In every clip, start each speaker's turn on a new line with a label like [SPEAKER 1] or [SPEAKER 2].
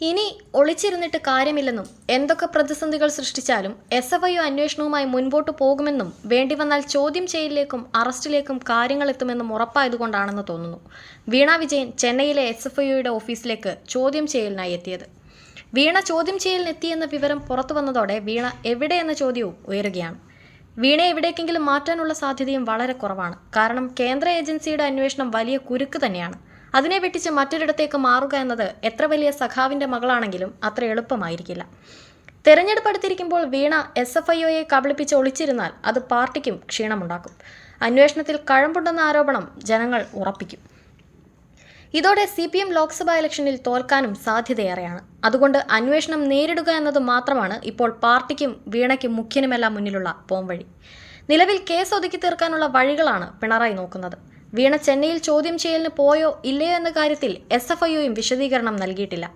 [SPEAKER 1] ഇനി ഒളിച്ചിരുന്നിട്ട് കാര്യമില്ലെന്നും എന്തൊക്കെ പ്രതിസന്ധികൾ സൃഷ്ടിച്ചാലും എസ് എഫ് ഐ അന്വേഷണവുമായി മുൻപോട്ട് പോകുമെന്നും വേണ്ടി വന്നാൽ ചോദ്യം ചെയ്യലിലേക്കും അറസ്റ്റിലേക്കും കാര്യങ്ങൾ എത്തുമെന്നും ഉറപ്പായതുകൊണ്ടാണെന്ന് തോന്നുന്നു. വീണ വിജയൻ ചെന്നൈയിലെ എസ് എഫ് ഐയുടെ ഓഫീസിലേക്ക് ചോദ്യം ചെയ്യലിനായി എത്തിയത്. വീണ ചോദ്യം ചെയ്യലിനെത്തിയെന്ന വിവരം പുറത്തു വന്നതോടെ വീണ എവിടെയെന്ന ചോദ്യവും ഉയരുകയാണ്. വീണ എവിടേക്കെങ്കിലും മാറ്റാനുള്ള സാധ്യതയും വളരെ കുറവാണ്. കാരണം കേന്ദ്ര ഏജൻസിയുടെ അന്വേഷണം വലിയ കുരുക്ക് തന്നെയാണ്. അതിനെ വെട്ടിച്ച് മറ്റൊരിടത്തേക്ക് മാറുക എന്നത് എത്ര വലിയ സഖാവിന്റെ മകളാണെങ്കിലും അത്ര എളുപ്പമായിരിക്കില്ല. തെരഞ്ഞെടുപ്പ് അടുത്തിരിക്കുമ്പോൾ വീണ എസ് എഫ് ഐ ഒയെ കബളിപ്പിച്ച് ഒളിച്ചിരുന്നാൽ അത് പാർട്ടിക്കും ക്ഷീണമുണ്ടാക്കും. അന്വേഷണത്തിൽ കഴമ്പുണ്ടെന്ന ആരോപണം ജനങ്ങൾ ഉറപ്പിക്കും. ഇതോടെ സി പി എം ലോക്സഭാ ഇലക്ഷനിൽ തോൽക്കാനും സാധ്യതയേറെയാണ്. അതുകൊണ്ട് അന്വേഷണം നേരിടുക എന്നത് മാത്രമാണ് ഇപ്പോൾ പാർട്ടിക്കും വീണയ്ക്കും മുഖ്യനുമെല്ലാം മുന്നിലുള്ള പോംവഴി. നിലവിൽ കേസ് ഒതുക്കി തീർക്കാനുള്ള വഴികളാണ് പിണറായി നോക്കുന്നത്. വീണ ചെന്നൈയിൽ ചോദ്യം ചെയ്യലിന് പോയോ ഇല്ലയോ എന്ന കാര്യത്തിൽ എസ് എഫ് ഐയും വിശദീകരണം നൽകിയിട്ടില്ല.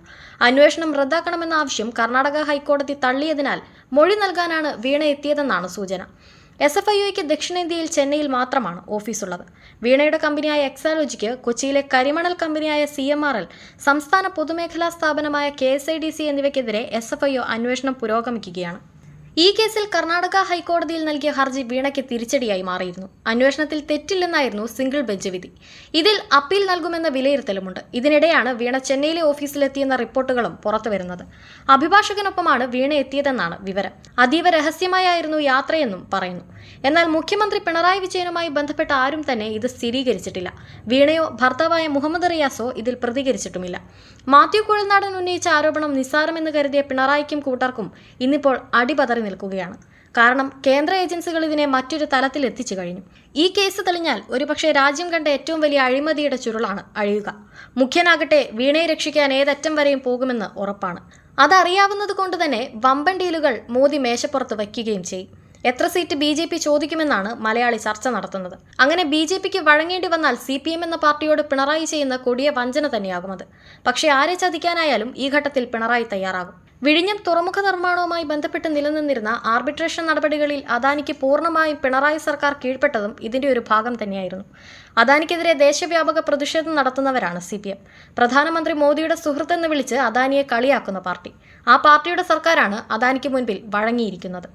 [SPEAKER 1] അന്വേഷണം റദ്ദാക്കണമെന്ന ആവശ്യം കർണാടക ഹൈക്കോടതി തള്ളിയതിനാൽ മൊഴി നൽകാനാണ് വീണ എത്തിയതെന്നാണ് സൂചന. എസ് എഫ് ഐഒയ്ക്ക് ദക്ഷിണേന്ത്യയിൽ ചെന്നൈയിൽ മാത്രമാണ് ഓഫീസുള്ളത്. വീണയുടെ കമ്പനിയായ എക്സാലോജിക്ക് കൊച്ചിയിലെ കരിമണൽ കമ്പനിയായ സി എം ആർ എൽ സംസ്ഥാന പൊതുമേഖലാ സ്ഥാപനമായ K S I D C എന്നിവയ്ക്കെതിരെ S F I അന്വേഷണം പുരോഗമിക്കുകയാണ്. ഈ കേസിൽ കർണാടക ഹൈക്കോടതിയിൽ നൽകിയ ഹർജി വീണയ്ക്ക് തിരിച്ചടിയായി മാറിയിരുന്നു. അന്വേഷണത്തിൽ തെറ്റില്ലെന്നായിരുന്നു സിംഗിൾ ബെഞ്ച് വിധി. ഇതിൽ അപ്പീൽ നൽകുമെന്ന വിലയിരുത്തലുമുണ്ട്. ഇതിനിടെയാണ് വീണ ചെന്നൈയിലെ ഓഫീസിലെത്തിയെന്ന റിപ്പോർട്ടുകളും പുറത്തുവരുന്നത്. അഭിഭാഷകനൊപ്പമാണ് വീണ എത്തിയതെന്നാണ് വിവരം. അതീവ രഹസ്യമായായിരുന്നു യാത്രയെന്നും പറയുന്നു. എന്നാൽ മുഖ്യമന്ത്രി പിണറായി വിജയനുമായി ബന്ധപ്പെട്ട ആരും തന്നെ ഇത് സ്ഥിരീകരിച്ചിട്ടില്ല. വീണയോ ഭർത്താവായ മുഹമ്മദ് റിയാസോ ഇതിൽ പ്രതികരിച്ചിട്ടുമില്ല. മാത്യു കുഴൽനാടൻ ഉന്നയിച്ച ആരോപണം നിസ്സാരമെന്ന് കരുതിയ പിണറായിക്കും കൂട്ടർക്കും ഇന്നിപ്പോൾ അടിപതറി നിൽക്കുകയാണ്. കാരണം കേന്ദ്ര ഏജൻസികൾ ഇതിനെ മറ്റൊരു തലത്തിൽ എത്തിച്ചു കഴിഞ്ഞു. ഈ കേസ് തെളിഞ്ഞാൽ ഒരുപക്ഷെ രാജ്യം കണ്ട ഏറ്റവും വലിയ അഴിമതിയുടെ ചുരുളാണ് അഴിയുക. മുഖ്യനാകട്ടെ വീണയെ രക്ഷിക്കാൻ ഏതറ്റം വരെയും പോകുമെന്ന് ഉറപ്പാണ്. അതറിയാവുന്നത് കൊണ്ട് തന്നെ വമ്പൻ ഡീലുകൾ മോദി മേശപ്പുറത്ത് വയ്ക്കുകയും ചെയ്യും. എത്ര സീറ്റ് ബി ജെ പി ചോദിക്കുമെന്നാണ് മലയാളി ചർച്ച നടത്തുന്നത്. അങ്ങനെ ബി ജെ പിക്ക് വഴങ്ങേണ്ടി വന്നാൽ സി പി എം എന്ന പാർട്ടിയോട് പിണറായി ചെയ്യുന്ന കൊടിയ വഞ്ചന തന്നെയാകും അത് പക്ഷേ ആരെ ചതിക്കാനായാലും ഈ ഘട്ടത്തിൽ പിണറായി തയ്യാറാകും. വിഴിഞ്ഞം തുറമുഖ നിർമ്മാണവുമായി ബന്ധപ്പെട്ട് നിലനിന്നിരുന്ന ആർബിട്രേഷൻ നടപടികളിൽ അദാനിക്ക് പൂർണമായും പിണറായി സർക്കാർ കീഴ്പ്പെട്ടതും ഇതിന്റെ ഒരു ഭാഗം തന്നെയായിരുന്നു. അദാനിക്കെതിരെ ദേശവ്യാപക പ്രതിഷേധം നടത്തുന്നവരാണ് സി പി എം. പ്രധാനമന്ത്രി മോദിയുടെ സുഹൃത്തെന്ന് വിളിച്ച് അദാനിയെ കളിയാക്കുന്ന പാർട്ടി. ആ പാർട്ടിയുടെ സർക്കാരാണ് അദാനിക്ക് മുൻപിൽ വഴങ്ങിയിരിക്കുന്നത്.